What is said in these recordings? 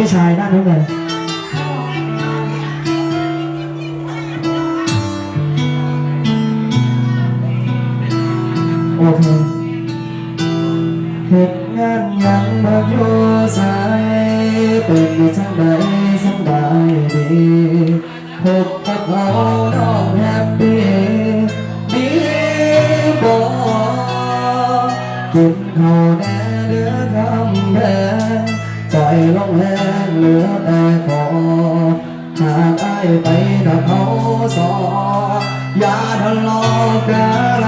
พี่ชายด้านนู้นเลยโอเคเหตุงานยังบ่อยู่สายเป็นอยู่ทางใดสบายดีพบกับเขาน้องแฮปปี้ดีบ่กินข้าวแน่ ลงแห้งเหลือแต่ขอหากอายไปดักเขาสออย่าทะเลาะกัน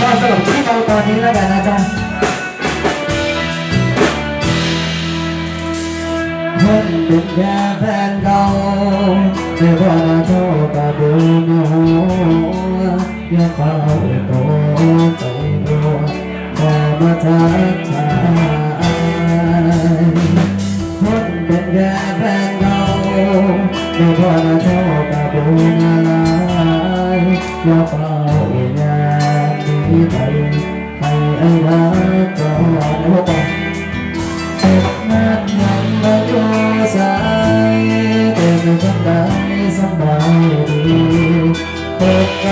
มาสรุปที่เราตอนนี้แล้วกันนะจ๊ะ แค่แฟนเก่าไม่ว่าเท่ากับดูโน้อย่าเฝ้าตัวใจรัวแต่มาทักทายคนเป็นแค่แฟนเก่าไม่ว่าเท่ากับดูอะไรอย่าเฝ้าอย่างนี้ไป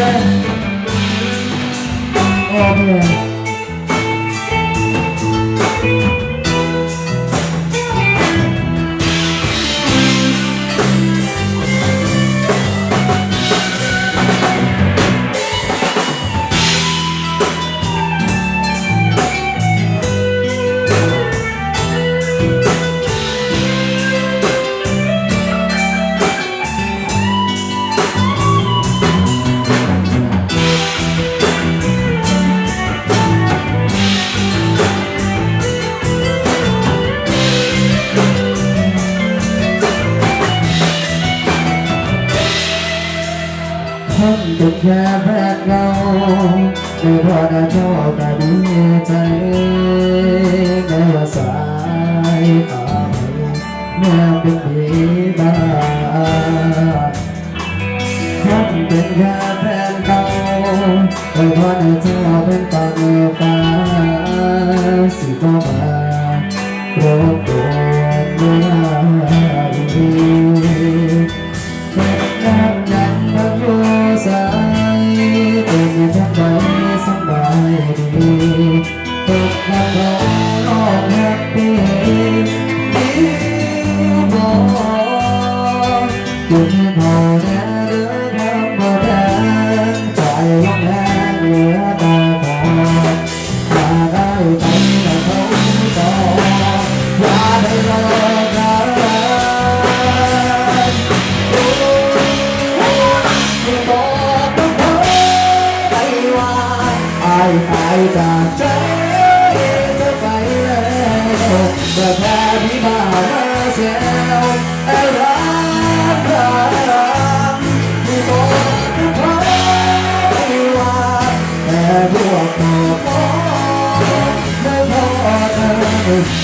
ห คนเป็นแค่แฟนเก่าไม่พอได้ชอบแต่ดีใจแม้ว่าสายตาแม้เป็นผีบ้าคนเป็นแค่แฟนเก่าไม่พอได้เธอเป็นตอนฟ้าสิก็มารบก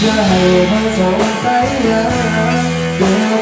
จะให้เขาสงสัยยังเดีย